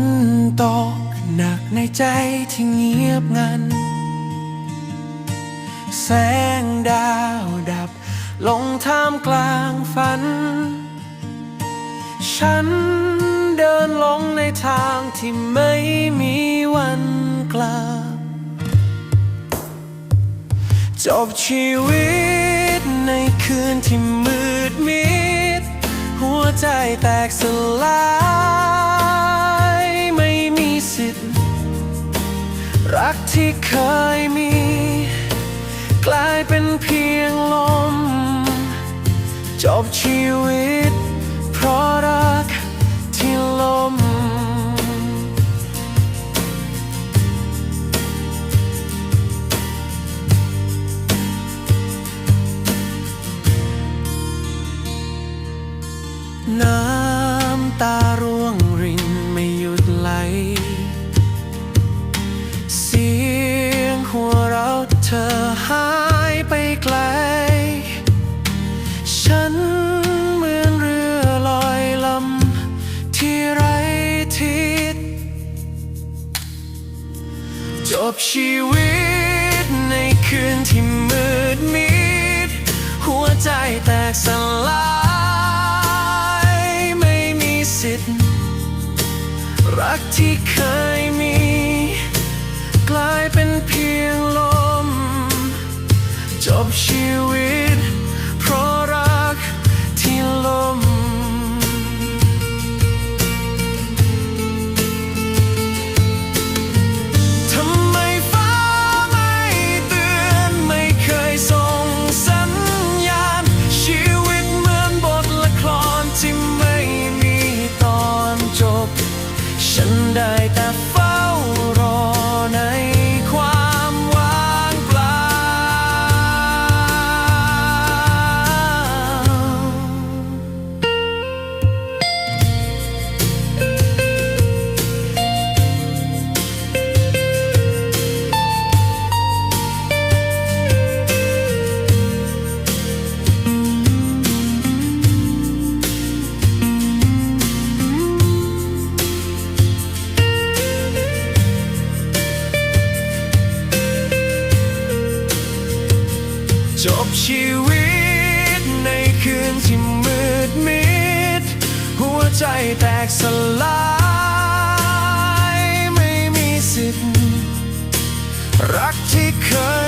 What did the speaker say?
นตกหนักในใจที่เงียบงัน แสงดาวดับลงท่ามกลางฝัน ฉันเดินลงในทางที่ไม่มีวันกลับ จบชีวิตในคืนที่มืดมิด หัวใจแตกสลาย รักที่เคยมี กลายเป็นเพียงลม จบชีวิต เพราะรักที่ลมน้ จบชีวิตในคืนที่มืดมิด หัวใจแตกสลาย ไม่มีสิทธิ์ รักที่เคยมี กลายเป็นเพียงลม จบชี จบชีวิตในคืนที่มืดมิด หัวใจแตกสลาย ไม่มีสิทธิ์ รักที่เคย